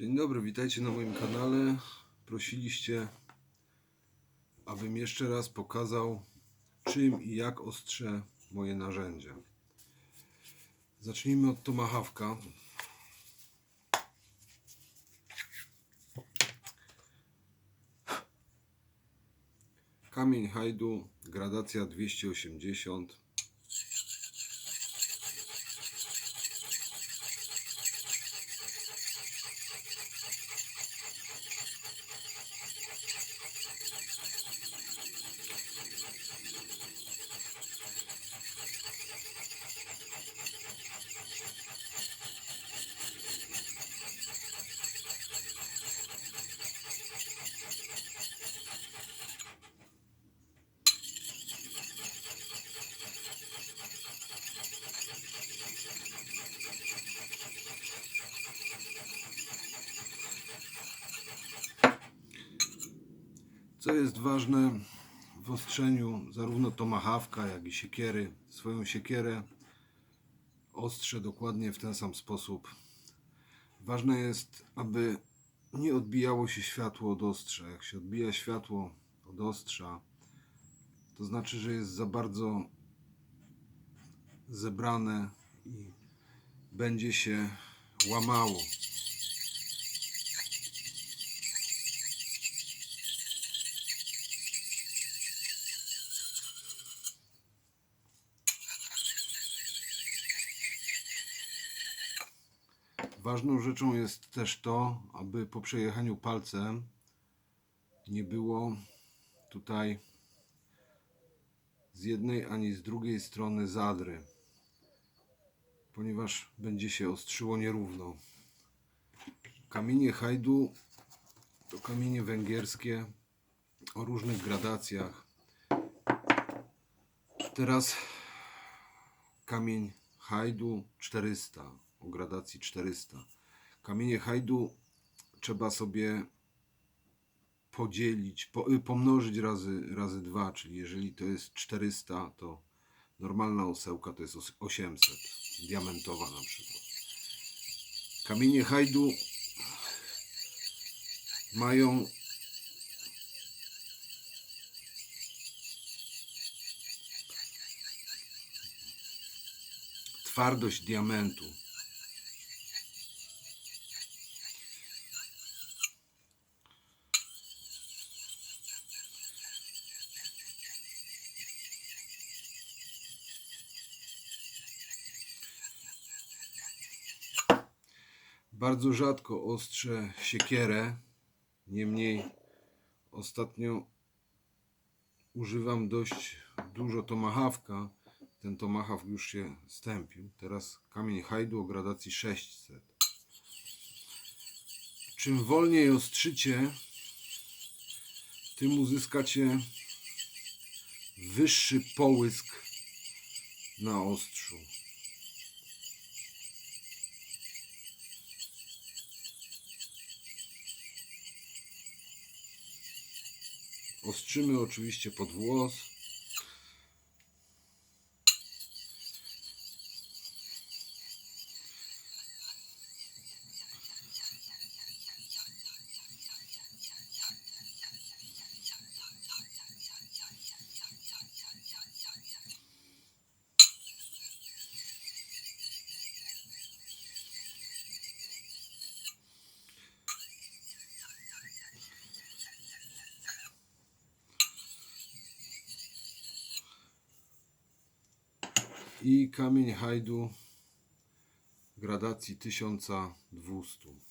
Dzień dobry, witajcie na moim kanale. Prosiliście, abym jeszcze raz pokazał, czym i jak ostrzę moje narzędzia. Zacznijmy od tomahawka. Kamień hajdu, gradacja 280. Co jest ważne w ostrzeniu zarówno tomahawka, jak i siekiery. Swoją siekierę ostrzę dokładnie w ten sam sposób. Ważne jest, aby nie odbijało się światło od ostrza. Jak się odbija światło od ostrza, to znaczy, że jest za bardzo zebrane i będzie się łamało. Ważną rzeczą jest też to, aby po przejechaniu palcem nie było tutaj z jednej ani z drugiej strony zadry, ponieważ będzie się ostrzyło nierówno. Kamienie hajdu to kamienie węgierskie o różnych gradacjach. Teraz kamień hajdu 400 o gradacji 400. Kamienie hajdu trzeba sobie podzielić, po, y, pomnożyć razy, razy 2, czyli jeżeli to jest 400, to normalna osełka to jest os- 800, diamentowa na przykład. Kamienie hajdu mają twardość diamentu. Bardzo rzadko ostrzę siekierę. Niemniej ostatnio używam dość dużo tomahawka. Ten tomahawk już się stępił. Teraz kamień hajdu o gradacji 600. Czym wolniej ostrzycie, tym uzyskacie wyższy połysk na ostrzu. Ostrzymy oczywiście pod włos. I kamień hajdu gradacji 1200.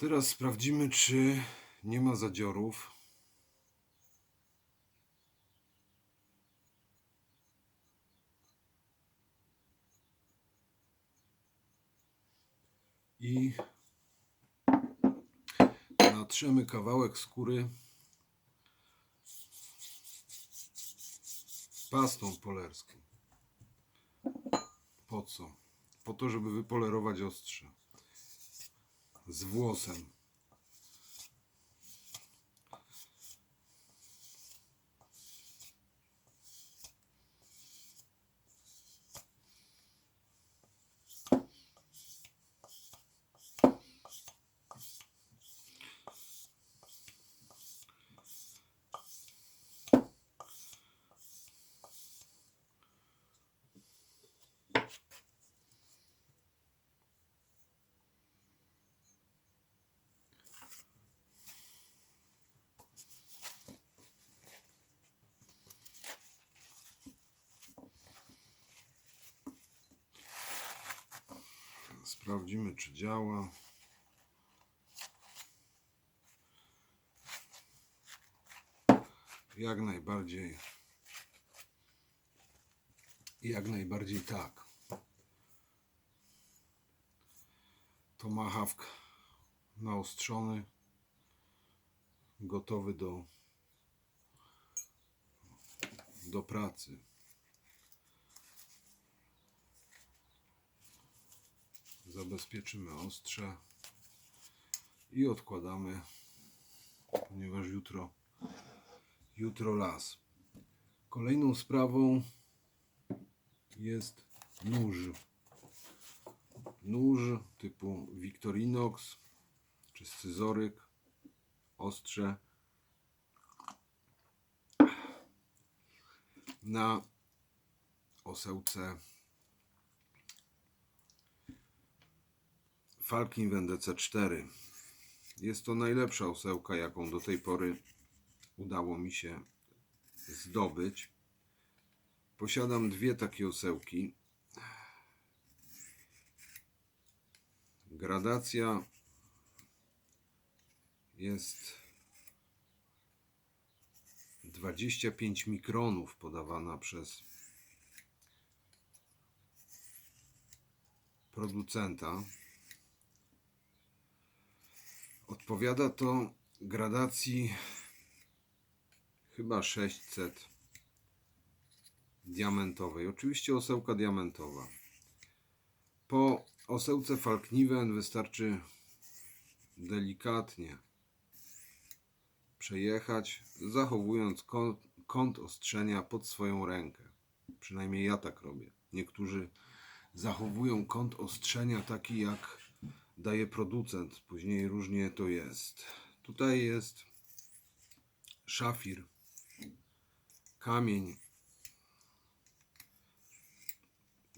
Teraz sprawdzimy, czy nie ma zadziorów. I natrzemy kawałek skóry pastą polerską. Po co? Po to, żeby wypolerować ostrze. Z włosem. Sprawdzimy, czy działa. Jak najbardziej. Jak najbardziej tak. Tomahawk naostrzony, gotowy do, do pracy. Zabezpieczymy ostrze i odkładamy, ponieważ jutro, jutro las. Kolejną sprawą jest nóż. Nóż typu Victorinox czy scyzoryk, ostrze na osełce Falcon Vendece 4. Jest to najlepsza osełka, jaką do tej pory udało mi się zdobyć. Posiadam dwie takie osełki. Gradacja jest 25 mikronów podawana przez producenta. Odpowiada to gradacji chyba 600 diamentowej. Oczywiście osełka diamentowa. Po osełce Falkniven wystarczy delikatnie przejechać, zachowując kąt, kąt ostrzenia pod swoją rękę. Przynajmniej ja tak robię. Niektórzy zachowują kąt ostrzenia taki jak daje producent. Później różnie to jest. Tutaj jest szafir, kamień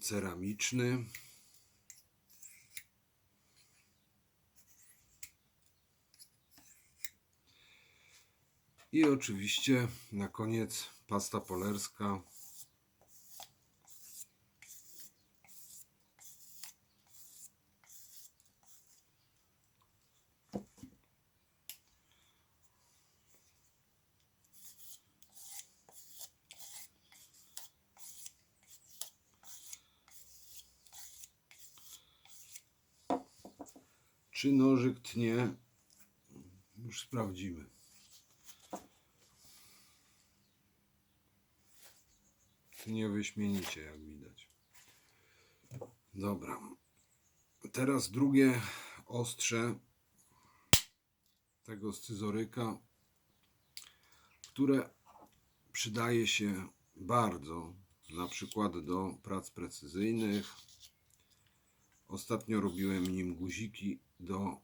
ceramiczny. I oczywiście na koniec pasta polerska. Czy nożyk tnie? Już sprawdzimy. Tnie wyśmienicie, jak widać. Dobra. Teraz drugie ostrze tego scyzoryka, które przydaje się bardzo na przykład do prac precyzyjnych. Ostatnio robiłem nim guziki do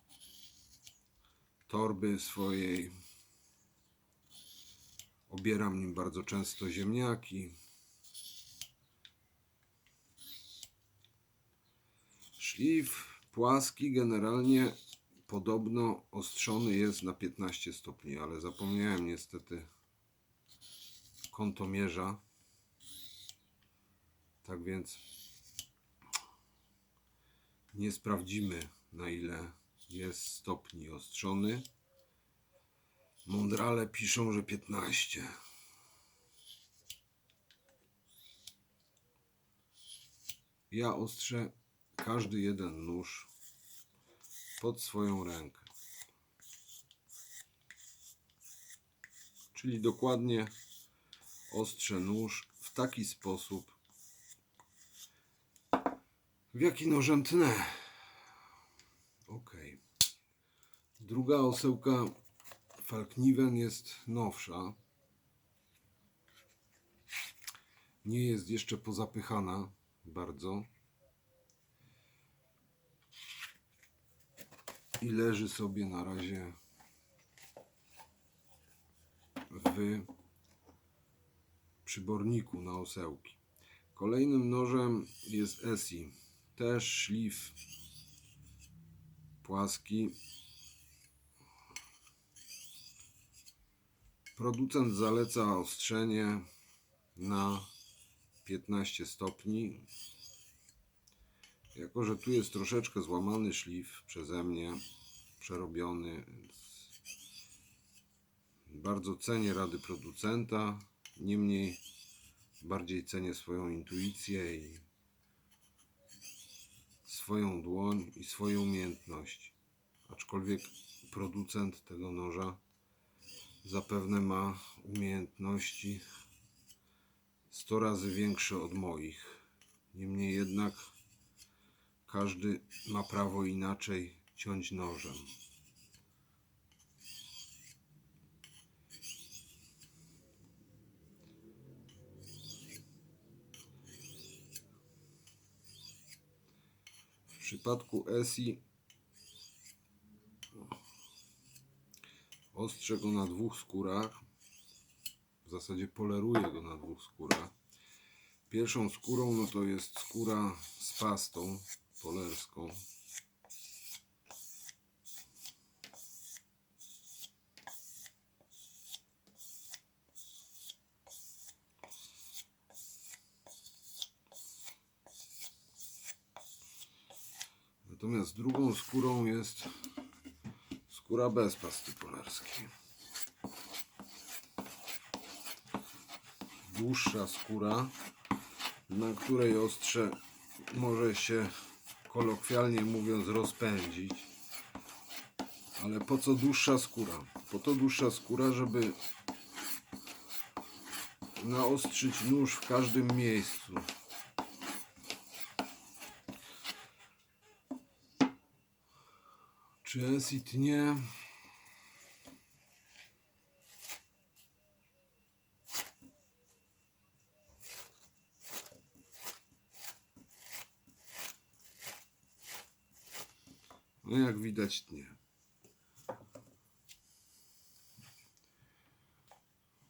torby swojej. Obieram nim bardzo często ziemniaki. Szlif płaski generalnie podobno ostrzony jest na 15 stopni, ale zapomniałem niestety kątomierza. Tak więc nie sprawdzimy na ile jest stopni ostrzony. Mądrale piszą, że 15. Ja ostrzę każdy jeden nóż pod swoją rękę. Czyli dokładnie ostrzę nóż w taki sposób, w jaki nożem tnę. Ok. Druga osełka Falkniven jest nowsza. Nie jest jeszcze pozapychana bardzo. I leży sobie na razie w przyborniku na osełki. Kolejnym nożem jest Esi. Też szlif płaski. Producent zaleca ostrzenie na 15 stopni. Jako, że tu jest troszeczkę złamany szlif przeze mnie, przerobiony, bardzo cenię rady producenta. Niemniej bardziej cenię swoją intuicję i swoją dłoń i swoje umiejętności. Aczkolwiek producent tego noża zapewne ma umiejętności 100 razy większe od moich. Niemniej jednak każdy ma prawo inaczej ciąć nożem. W przypadku ESI ostrzę go na dwóch skórach. W zasadzie poleruję go na dwóch skórach. Pierwszą skórą no to jest skóra z pastą polerską. Natomiast drugą skórą jest skóra bez pasty polarskiej. Dłuższa skóra, na której ostrze może się kolokwialnie mówiąc rozpędzić. Ale po co dłuższa skóra? Po to dłuższa skóra, żeby naostrzyć nóż w każdym miejscu. Czy Esit nie? No jak widać nie.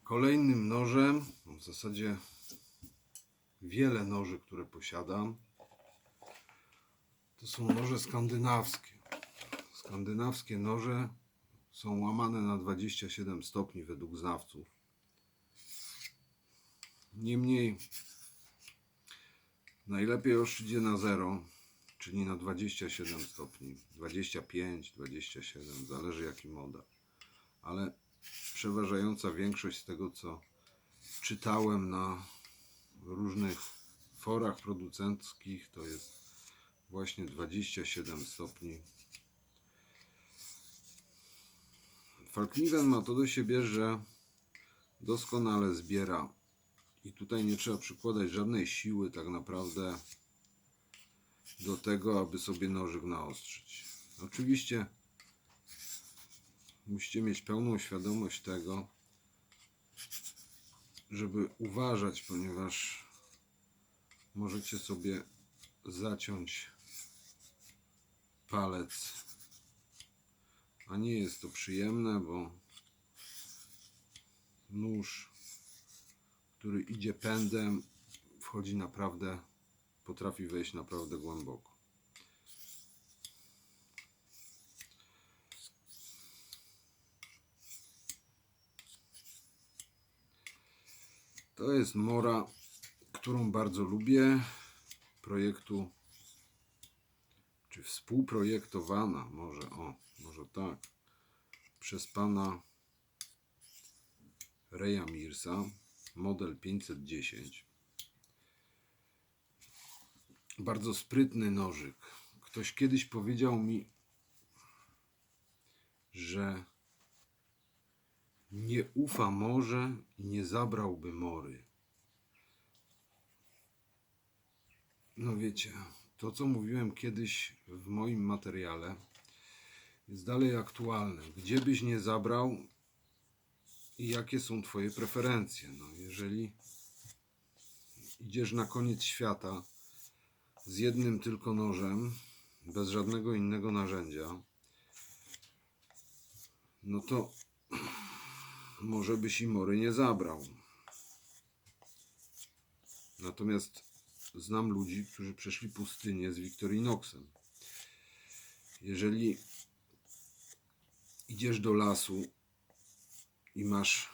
Kolejnym nożem, no w zasadzie wiele noży, które posiadam, to są noże skandynawskie. Skandynawskie noże są łamane na 27 stopni według znawców. Niemniej najlepiej ostrzyć je na 0, czyli na 27 stopni, 25, 27, zależy jaki model. Ale przeważająca większość z tego co czytałem na różnych forach producenckich to jest właśnie 27 stopni Falkniven ma to do siebie, że doskonale zbiera i tutaj nie trzeba przykładać żadnej siły tak naprawdę do tego, aby sobie nożyk naostrzyć. Oczywiście musicie mieć pełną świadomość tego, żeby uważać, ponieważ możecie sobie zaciąć palec a nie jest to przyjemne, bo nóż, który idzie pędem, wchodzi naprawdę, potrafi wejść naprawdę głęboko. To jest mora, którą bardzo lubię. Projektu, czy współprojektowana, może o, może tak, przez pana Reja Mirsa, model 510. Bardzo sprytny nożyk. Ktoś kiedyś powiedział mi, że nie ufa morze i nie zabrałby mory. no wiecie, to co mówiłem kiedyś w moim materiale jest dalej aktualne. Gdzie byś nie zabrał i jakie są Twoje preferencje. No, jeżeli idziesz na koniec świata z jednym tylko nożem, bez żadnego innego narzędzia, no to może byś i mory nie zabrał. Natomiast znam ludzi, którzy przeszli pustynię z Victorinoxem. Jeżeli idziesz do lasu i masz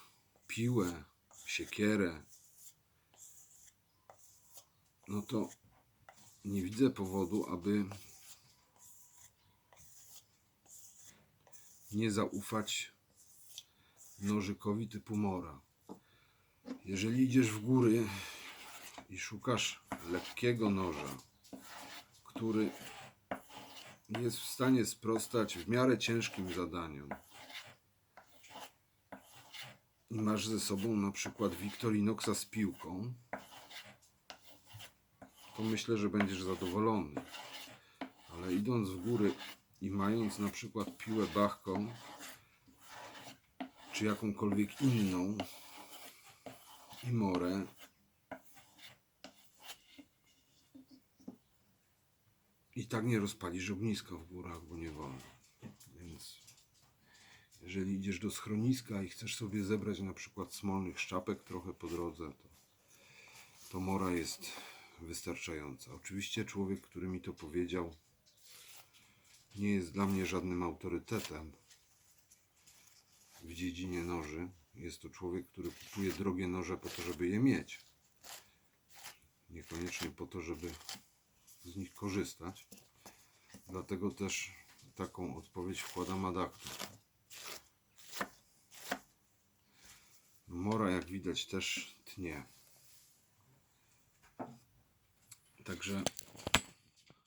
piłę, siekierę, no to nie widzę powodu, aby nie zaufać nożykowi typu mora. Jeżeli idziesz w góry i szukasz lekkiego noża, który jest w stanie sprostać w miarę ciężkim zadaniom, i masz ze sobą na przykład Victorinoxa z piłką, to myślę, że będziesz zadowolony. Ale idąc w góry i mając na przykład piłę bachką, czy jakąkolwiek inną i morę, i tak nie rozpalisz ogniska w górach, bo nie wolno. Więc jeżeli idziesz do schroniska i chcesz sobie zebrać na przykład smolnych szczapek trochę po drodze, to, to mora jest wystarczająca. Oczywiście człowiek, który mi to powiedział, nie jest dla mnie żadnym autorytetem w dziedzinie noży. Jest to człowiek, który kupuje drogie noże po to, żeby je mieć. Niekoniecznie po to, żeby z nich korzystać. Dlatego też taką odpowiedź wkładam ad. Mora, jak widać, też tnie. Także